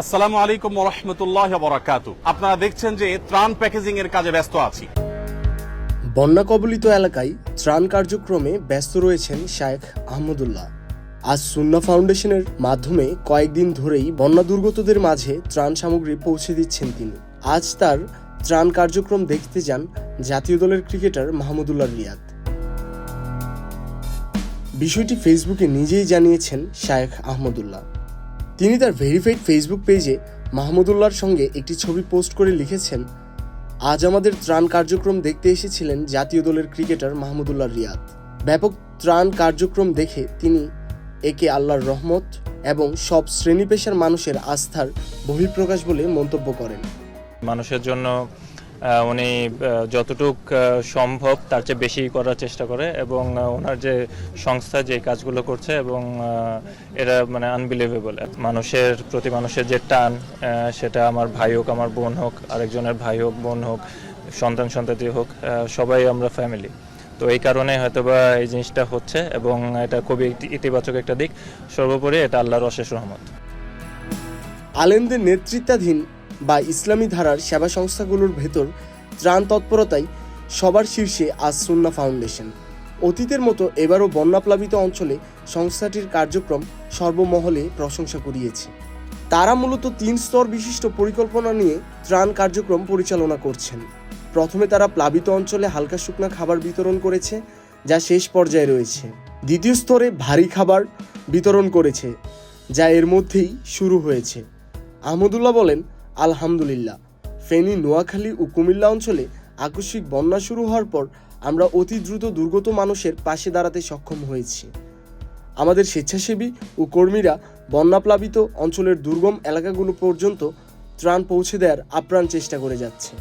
আসসালামু আলাইকুম রহমতুল্লাহ বরাকাত আপনারা দেখছেন যে ত্রাণ প্যাকেজিং এর কাজে ব্যস্ত আছি। বন্যা কবলিত এলাকায় ত্রাণ কার্যক্রমে ব্যস্ত রয়েছেন শায়েখ আহমদুল্লাহ। আজ সুন্না ফাউন্ডেশনের মাধ্যমে কয়েকদিন ধরেই বন্যা দুর্গতদের মাঝে ত্রাণ সামগ্রী পৌঁছে দিচ্ছেন তিনি। আজ তার ত্রাণ কার্যক্রম দেখতে যান জাতীয় দলের ক্রিকেটার মাহমুদুল্লাহ রিয়াদ। বিষয়টি ফেসবুকে নিজেই জানিয়েছেন শায়েখ আহমদুল্লাহ। তিনি তার ভেরিফাইড ফেসবুক পেজে মাহমুদুল্লাহর সঙ্গে একটি ছবি পোস্ট করে লিখেছেন, আজ আমাদের ত্রাণ কার্যক্রম দেখতে এসেছিলেন জাতীয় দলের ক্রিকেটার মাহমুদুল্লাহ রিয়াদ। ব্যাপক ত্রাণ কার্যক্রম দেখে তিনি একে আল্লাহর রহমত এবং সব শ্রেণি পেশার মানুষের আস্থার বহিঃপ্রকাশ বলে মন্তব্য করেন। মানুষের জন্য উনি যতটুক সম্ভব তার চেয়ে বেশি করার চেষ্টা করে এবং ওনার যে সংস্থা যে কাজগুলো করছে এবং এরা মানে আনবিলিভেবল মানুষের প্রতি মানুষের যে টান সেটা আমার ভাই হোক, আমার বোন হোক, আরেকজনের ভাই হোক, বোন হোক, সন্তান সন্ততি হোক সবাই আমরা ফ্যামিলি তো এই কারণে হয়তোবা এই জিনিসটা হচ্ছে এবং এটা খুবই ইতিবাচক একটা দিক। সর্বোপরি এটা আল্লাহর অশেষ রহমত। আলেমদের নেতৃত্বাধীন বা ইসলামী ধারার সেবা সংস্থাগুলোর ভেতর ত্রাণ তৎপরতায় সবার শীর্ষে আজ সুন্না ফাউন্ডেশন। অতীতের মতো এবারও বন্যাপ্লাবিত অঞ্চলে সংস্থাটির কার্যক্রম সর্বমহলে প্রশংসা কুড়িয়েছে। তারা মূলত তিন স্তর বিশিষ্ট পরিকল্পনা নিয়ে ত্রাণ কার্যক্রম পরিচালনা করছেন। প্রথমে তারা প্লাবিত অঞ্চলে হালকা শুকনা খাবার বিতরণ করেছে, যা শেষ পর্যায়ে রয়েছে। দ্বিতীয় স্তরে ভারী খাবার বিতরণ করেছে, যা এর মধ্যেই শুরু হয়েছে। আহমদুল্লাহ বলেন আলহামদুলিল্লাহ। ফেনী, নোয়াখালী ও কুমিল্লা অঞ্চলে আকস্মিক বন্যা শুরু হওয়ার পর আমরা অতি দ্রুত দুর্গত মানুষের পাশে দাঁড়াতে সক্ষম হয়েছি। আমাদের স্বেচ্ছাসেবী ও কর্মীরা বন্যাপ্লাবিত অঞ্চলের দুর্গম এলাকাগুলো পর্যন্ত ত্রাণ পৌঁছে দেওয়ার আপ্রাণ চেষ্টা করে যাচ্ছে।